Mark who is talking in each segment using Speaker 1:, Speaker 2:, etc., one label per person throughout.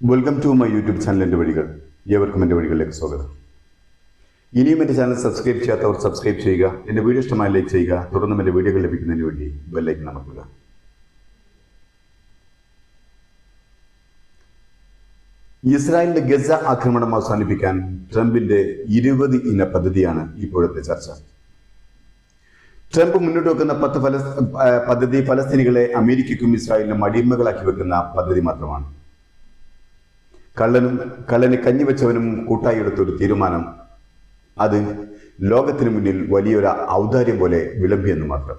Speaker 1: Welcome to my YouTube channel എന്റെ വഴികൾ. ഏവർക്കും എന്റെ വഴികളിലേക്ക് സ്വാഗതം. ഇനിയും എന്റെ ചാനൽ സബ്സ്ക്രൈബ് ചെയ്യാത്തവർ സബ്സ്ക്രൈബ് ചെയ്യുക എന്റെ വീഡിയോ ഇഷ്ടമായി ലൈക്ക് ചെയ്യുക തുടർന്നും എന്റെ വീഡിയോകൾ ലഭിക്കുന്നതിന് വേണ്ടി ബെല്ലൈക്ക് നമുക്കുക ഇസ്രായേലിന്റെ ഗസ ആക്രമണം അവസാനിപ്പിക്കാൻ ട്രംപിന്റെ ഇരുപത് ഇന പദ്ധതിയാണ് ഇപ്പോഴത്തെ ചർച്ച. ട്രംപ് മുന്നോട്ട് വെക്കുന്ന പത്ത് ഫലസ് പദ്ധതി ഫലസ്തീനികളെ അമേരിക്കയ്ക്കും ഇസ്രായേലിനും അടിമകളാക്കി വെക്കുന്ന പദ്ധതി മാത്രമാണ്. കള്ളനും കള്ളന് കഞ്ഞിവെച്ചവനും കൂട്ടായി എടുത്ത ഒരു തീരുമാനം. അത് ലോകത്തിനു മുന്നിൽ വലിയൊരു ഔദാര്യം പോലെ വിളമ്പിയെന്ന് മാത്രം.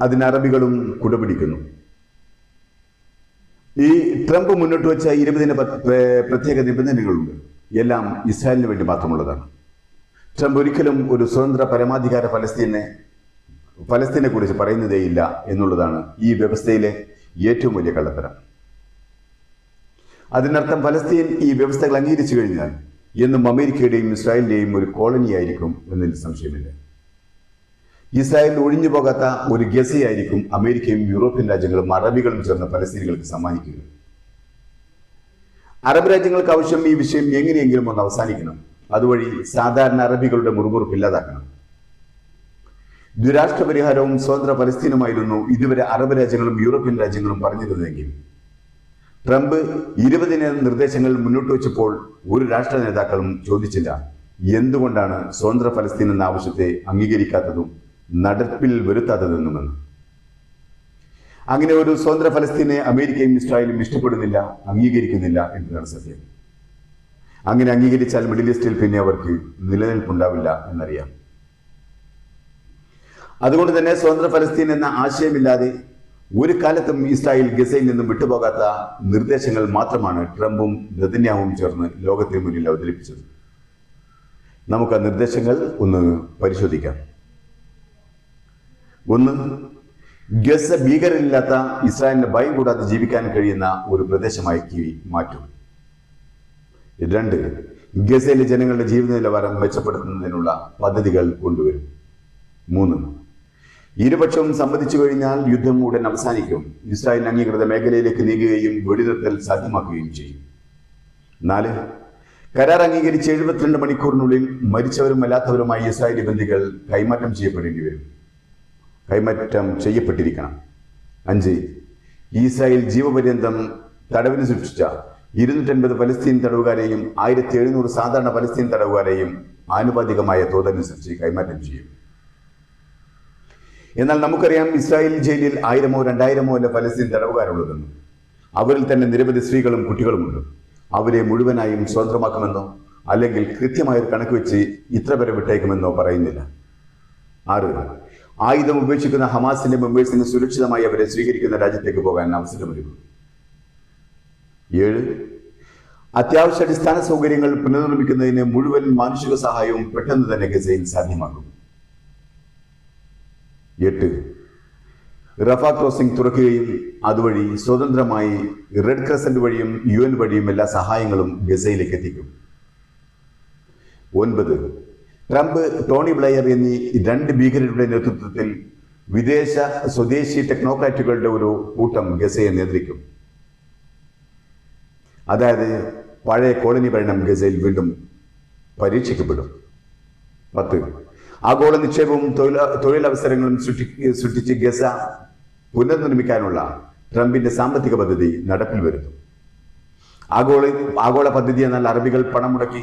Speaker 1: അതിന് അറബികളും കുടപിടിക്കുന്നു. ഈ ട്രംപ് മുന്നോട്ട് വെച്ച ഇരുപതിന് പ്രത്യേക നിബന്ധനകളുണ്ട്. എല്ലാം ഇസ്രായേലിന് വേണ്ടി മാത്രമുള്ളതാണ്. ട്രംപ് ഒരിക്കലും ഒരു സ്വതന്ത്ര പരമാധികാര ഫലസ്തീനെ ഫലസ്തീനെ കുറിച്ച് പറയുന്നതേയില്ല എന്നുള്ളതാണ് ഈ വ്യവസ്ഥയിലെ ഏറ്റവും വലിയ കള്ളത്തരം. അതിനർത്ഥം ഫലസ്തീൻ ഈ വ്യവസ്ഥകൾ അംഗീകരിച്ചു കഴിഞ്ഞാൽ എന്നും അമേരിക്കയുടെയും ഇസ്രായേലിന്റെയും ഒരു കോളനിയായിരിക്കും എന്നതിൽ സംശയമില്ല. ഇസ്രായേൽ ഒഴിഞ്ഞു പോകാത്ത ഒരു ഗസയായിരിക്കും അമേരിക്കയും യൂറോപ്യൻ രാജ്യങ്ങളും അറബികളും ചേർന്ന് പലസ്തീനികൾക്ക് സമ്മാനിക്കുക. അറബ് രാജ്യങ്ങൾക്ക് ആവശ്യം ഈ വിഷയം എങ്ങനെയെങ്കിലും ഒന്ന് അവസാനിക്കണം. അതുവഴി സാധാരണ അറബികളുടെ മുറുമുറുപ്പ് ഇല്ലാതാക്കണം. ദ്വിരാഷ്ട്ര പരിഹാരവും സ്വതന്ത്ര ഫലസ്തീനുമായിരുന്നു ഇതുവരെ അറബ് രാജ്യങ്ങളും യൂറോപ്യൻ രാജ്യങ്ങളും പറഞ്ഞിരുന്നതെങ്കിൽ ട്രംപ് ഇരുപത് നിർദ്ദേശങ്ങൾ മുന്നോട്ട് വെച്ചപ്പോൾ ഒരു രാഷ്ട്ര നേതാക്കളും ചോദിച്ചില്ല. എന്തുകൊണ്ടാണ് സ്വതന്ത്ര ഫലസ്തീൻ എന്ന ആവശ്യത്തെ അംഗീകരിക്കാത്തതും നടപ്പിൽ വരുത്താത്തതെന്നുമെന്ന്. അങ്ങനെ ഒരു സ്വതന്ത്ര ഫലസ്തീനെ അമേരിക്കയും ഇസ്രായേലും ഇഷ്ടപ്പെടുന്നില്ല അംഗീകരിക്കുന്നില്ല എന്നതാണ് സത്യം. അങ്ങനെ അംഗീകരിച്ചാൽ മിഡിൽ ഈസ്റ്റിൽ പിന്നെ അവർക്ക് നിലനിൽപ്പുണ്ടാവില്ല എന്നറിയാം. അതുകൊണ്ട് തന്നെ സ്വതന്ത്ര ഫലസ്തീൻ എന്ന ആശയമില്ലാതെ ഒരു കാലത്തും ഇസ്രായേൽ ഗസയിൽ നിന്നും വിട്ടുപോകാത്ത നിർദ്ദേശങ്ങൾ മാത്രമാണ് ട്രംപും നെതന്യാവും ചേർന്ന് ലോകത്തിന് മുന്നിൽ അവതരിപ്പിച്ചത്. നമുക്ക് ആ നിർദ്ദേശങ്ങൾ ഒന്ന് പരിശോധിക്കാം. ഒന്ന് ഗസ ഭീകരരില്ലാത്ത ഇസ്രായേലിന് ഭയം കൂടാതെ ജീവിക്കാൻ കഴിയുന്ന ഒരു പ്രദേശമാക്കി മാറ്റും. രണ്ട് ഗസയിലെ ജനങ്ങളുടെ ജീവിത നിലവാരം മെച്ചപ്പെടുത്തുന്നതിനുള്ള പദ്ധതികൾ കൊണ്ടുവരും. മൂന്ന് ഇരുപക്ഷവും സമ്മതിച്ചു കഴിഞ്ഞാൽ യുദ്ധം ഉടൻ അവസാനിക്കും. ഇസ്രായേൽ അംഗീകൃത മേഖലയിലേക്ക് നീങ്ങുകയും വെടിനിർത്തൽ സാധ്യമാക്കുകയും ചെയ്യും. നാല് കരാർ അംഗീകരിച്ച് എഴുപത്തിരണ്ട് മണിക്കൂറിനുള്ളിൽ മരിച്ചവരും അല്ലാത്തവരുമായി ഇസ്രായേലി ബന്ധികൾ കൈമാറ്റം ചെയ്യപ്പെടേണ്ടി വരും. കൈമാറ്റം ചെയ്യപ്പെട്ടിരിക്കണം. അഞ്ച് ഇസ്രായേൽ ജീവപര്യന്തം തടവിന് സൂക്ഷിച്ച ഇരുന്നൂറ്റൻപത് ഫലസ്തീൻ തടവുകാരെയും ആയിരത്തി എഴുന്നൂറ് സാധാരണ പലസ്തീൻ തടവുകാരെയും ആനുപാതികമായ തോതനുസരിച്ച് കൈമാറ്റം ചെയ്യും. എന്നാൽ നമുക്കറിയാം ഇസ്രായേൽ ജയിലിൽ ആയിരമോ രണ്ടായിരമോ അല്ല ഫലസ്തീൻ തടവുകാരുള്ളതെന്നും അവരിൽ തന്നെ നിരവധി സ്ത്രീകളും കുട്ടികളുമുണ്ട്. അവരെ മുഴുവനായും സ്വതന്ത്രമാക്കുമെന്നോ അല്ലെങ്കിൽ കൃത്യമായ ഒരു കണക്ക് വെച്ച് ഇത്ര പേരെ വിട്ടേക്കുമെന്നോ പറയുന്നില്ല. ആറ് ആയുധം ഉപേക്ഷിക്കുന്ന ഹമാസിന്റെ മെമ്പേഴ്സിന് സുരക്ഷിതമായി അവരെ സ്വീകരിക്കുന്ന രാജ്യത്തേക്ക് പോകാൻ അവസരമൊരുക്കും ഏഴ് അത്യാവശ്യ അടിസ്ഥാന സൗകര്യങ്ങൾ പുനർനിർമ്മിക്കുന്നതിന് മുഴുവൻ മാനുഷിക സഹായവും പെട്ടെന്ന് തന്നെ ഗസയിൽ സാധ്യമാക്കും എട്ട്. റഫ ക്രോസിംഗ് തുറക്കുകയും അതുവഴി സ്വതന്ത്രമായി റെഡ് ക്രസന്റ് വഴിയും യു എൻ വഴിയും എല്ലാ സഹായങ്ങളും ഗസയിലേക്ക് എത്തിക്കും. ഒൻപത്. ട്രംപ് ടോണി ബ്ലെയർ എന്നീ രണ്ട് ഭീകരരുടെ നേതൃത്വത്തിൽ വിദേശ സ്വദേശി ടെക്നോക്രാറ്റുകളുടെ ഒരു കൂട്ടം ഗസയെ നിയന്ത്രിക്കും. അതായത് പഴയ കോളനി ഭരണം ഗസയിൽ വീണ്ടും പരീക്ഷിക്കപ്പെടും. പത്ത്. ആഗോള നിക്ഷേപവും തൊഴിൽ തൊഴിലവസരങ്ങളും സൃഷ്ടി സൃഷ്ടിച്ച് ഗസ പുനർനിർമ്മിക്കാനുള്ള ട്രംപിന്റെ സാമ്പത്തിക പദ്ധതി നടപ്പിൽ വരുന്നു. ആഗോള ആഗോള പദ്ധതി എന്നാൽ അറബികൾ പണം മുടക്കി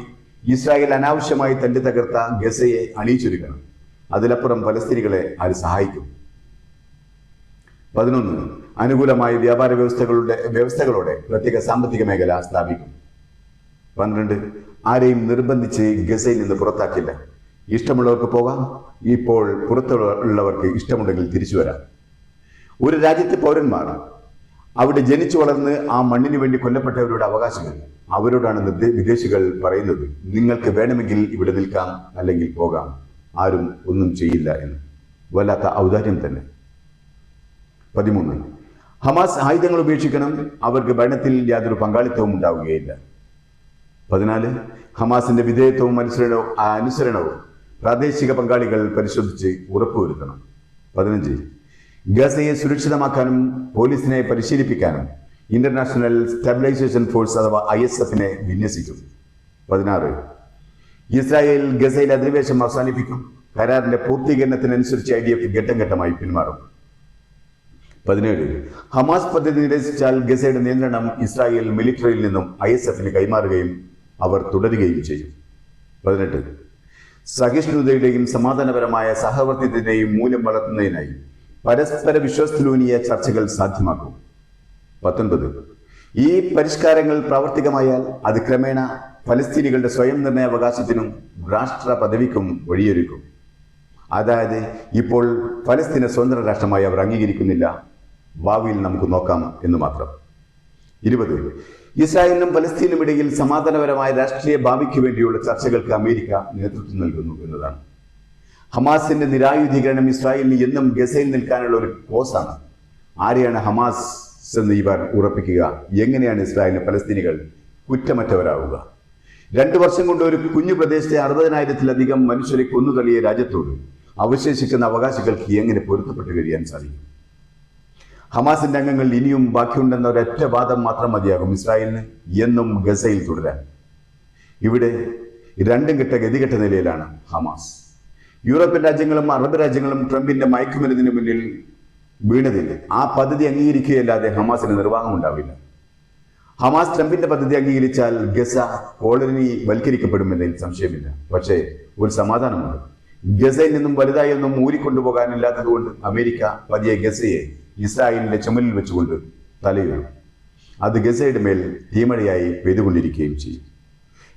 Speaker 1: ഇസ്രായേൽ അനാവശ്യമായി തല്ലി തകർത്ത ഗസയെ അണിയിച്ചൊരുക്കണം. അതിലപ്പുറം പലസ്തീനികളെ അത് സഹായിക്കും? പതിനൊന്ന് അനുകൂലമായ വ്യാപാര വ്യവസ്ഥകളുടെ വ്യവസ്ഥകളോടെ പ്രത്യേക സാമ്പത്തിക മേഖല സ്ഥാപിക്കും. പന്ത്രണ്ട് ആരെയും നിർബന്ധിച്ച് ഗസയിൽ നിന്ന് പുറത്താക്കില്ല. ഇഷ്ടമുള്ളവർക്ക് പോകാം. ഇപ്പോൾ പുറത്തുള്ളവർക്ക് ഇഷ്ടമുണ്ടെങ്കിൽ തിരിച്ചു വരാം. ഒരു രാജ്യത്തെ പൗരന്മാർ അവിടെ ജനിച്ചു വളർന്ന് ആ മണ്ണിന് വേണ്ടി കൊല്ലപ്പെട്ടവരുടെ അവകാശങ്ങൾ. അവരോടാണ് വിദേശികൾ പറയുന്നത് നിങ്ങൾക്ക് വേണമെങ്കിൽ ഇവിടെ നിൽക്കാം അല്ലെങ്കിൽ പോകാം. ആരും ഒന്നും ചെയ്യില്ല എന്ന്. വല്ലാത്ത ഔദാര്യം തന്നെ. പതിമൂന്ന് ഹമാസ് ആയുധങ്ങൾ ഉപേക്ഷിക്കണം. അവർക്ക് ഭരണത്തിൽ യാതൊരു പങ്കാളിത്തവും ഉണ്ടാവുകയില്ല. പതിനാല് ഹമാസിന്റെ വിധേയത്വവും അനുസരണവും അനുസരണവും പ്രാദേശിക പങ്കാളികൾ പരിശോധിച്ച് ഉറപ്പുവരുത്തണം. പതിനഞ്ച് ഗസയെ സുരക്ഷിതമാക്കാനും പോലീസിനെ പരിശീലിപ്പിക്കാനും ഇന്റർനാഷണൽ സ്റ്റെബിലൈസേഷൻ ഫോഴ്സ് അഥവാ ഐ എസ് എഫിനെ വിന്യസിക്കും. പതിനാറ് ഇസ്രായേൽ ഗസയിൽ അധിനിവേശം അവസാനിപ്പിക്കും. കരാറിന്റെ പൂർത്തീകരണത്തിനനുസരിച്ച് ഐ ഡി എഫ് ഘട്ടം ഘട്ടമായി പിന്മാറും. പതിനേഴ് ഹമാസ് പദ്ധതി നിരസിച്ചാൽ ഗസയുടെ നിയന്ത്രണം ഇസ്രായേൽ മിലിറ്ററിയിൽ നിന്നും ഐ എസ് എഫിന് കൈമാറുകയും അവർ തുടരുകയും ചെയ്യും. പതിനെട്ട് സഹിഷ്ണുതയുടെയും സമാധാനപരമായ സഹവർത്തിത്വത്തിന്റെയും മൂല്യം വളർത്തുന്നതിനായി പരസ്പര വിശ്വസ്തലൂന്നിയ ചർച്ചകൾ സാധ്യമാക്കും. പത്തൊൻപത്. ഈ പരിഷ്കാരങ്ങൾ പ്രാവർത്തികമായാൽ അത് ക്രമേണ ഫലസ്തീനികളുടെ സ്വയം നിർണയ അവകാശത്തിനും രാഷ്ട്ര പദവിക്കും വഴിയൊരുക്കും. അതായത് ഇപ്പോൾ ഫലസ്തീനെ സ്വതന്ത്ര രാഷ്ട്രമായി അവർ അംഗീകരിക്കുന്നില്ല. ഭാവിയിൽ നമുക്ക് നോക്കാം എന്ന് മാത്രം. ഇരുപത്. ഇസ്രായേലിനും പലസ്തീനും ഇടയിൽ സമാധാനപരമായ രാഷ്ട്രീയ ഭാവിക്ക് വേണ്ടിയുള്ള ചർച്ചകൾക്ക് അമേരിക്ക നേതൃത്വം നൽകുന്നു എന്നതാണ്. ഹമാസിന്റെ നിരായുധീകരണം ഇസ്രായേലിന് എന്നും ഗസയിൽ നിൽക്കാനുള്ള ഒരു കോസാണ് ആരെയാണ് ഹമാസ് എന്ന് ഇവർ ഉറപ്പിക്കുക? എങ്ങനെയാണ് ഇസ്രായേലിലെ പലസ്തീനികൾ കുറ്റമറ്റവരാവുക? രണ്ടു വർഷം കൊണ്ട് ഒരു കുഞ്ഞു പ്രദേശത്തെ അറുപതിനായിരത്തിലധികം മനുഷ്യരെ കൊന്നുതള്ളിയ രാജ്യത്തോട് അവശേഷിക്കുന്ന അവകാശികൾക്ക് എങ്ങനെ പൊരുത്തപ്പെട്ട് കഴിയാൻ സാധിക്കും? ഹമാസിന്റെ അംഗങ്ങൾ ഇനിയും ബാക്കിയുണ്ടെന്ന ഒരൊറ്റ വാദം മാത്രം മതിയാകും ഇസ്രായേലിന് എന്നും ഗസയിൽ തുടരാൻ. ഇവിടെ രണ്ടും കെട്ട ഗതികെട്ട നിലയിലാണ് ഹമാസ്. യൂറോപ്യൻ രാജ്യങ്ങളും അറബ് രാജ്യങ്ങളും ട്രംപിന്റെ മയക്കുമരുന്നിന് മുന്നിൽ വീണതില്ല? ആ പദ്ധതി അംഗീകരിക്കുകയല്ലാതെ ഹമാസിന് നിർവാഹം ഉണ്ടാവില്ല. ഹമാസ് ട്രംപിന്റെ പദ്ധതി അംഗീകരിച്ചാൽ ഗസ കോളനി വൽക്കരിക്കപ്പെടുമെന്നതിൽ സംശയമില്ല. പക്ഷേ ഒരു സമാധാനമുണ്ട്. ഗസയിൽ നിന്നും വലുതായി ഒന്നും ഊരിക്കൊണ്ടുപോകാനില്ലാത്തതുകൊണ്ട് അമേരിക്ക പതിയെ ഗസയെ ഇസ്രായേലിന്റെ ചുമലിൽ വെച്ചുകൊണ്ട് തലയിടും അത് ഗസയുടെ മേൽ തീമഴയായി പെയ്തുകൊണ്ടിരിക്കുകയും ചെയ്യും.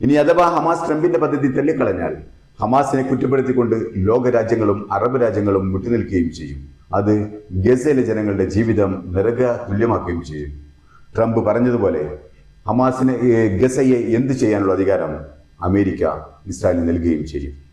Speaker 1: ഇനി അഥവാ ഹമാസ് ട്രംപിന്റെ പദ്ധതി തള്ളിക്കളഞ്ഞാൽ ഹമാസിനെ കുറ്റപ്പെടുത്തിക്കൊണ്ട് ലോകരാജ്യങ്ങളും അറബ് രാജ്യങ്ങളും വിട്ടുനിൽക്കുകയും ചെയ്യും. അത് ഗസയിലെ ജനങ്ങളുടെ ജീവിതം നിരക തുല്യമാക്കുകയും ചെയ്യും. ട്രംപ് പറഞ്ഞതുപോലെ ഹമാസിനെ ഗസയെ എന്ത് ചെയ്യാനുള്ള അധികാരം അമേരിക്ക ഇസ്രായേലിന് നൽകുകയും ചെയ്യും.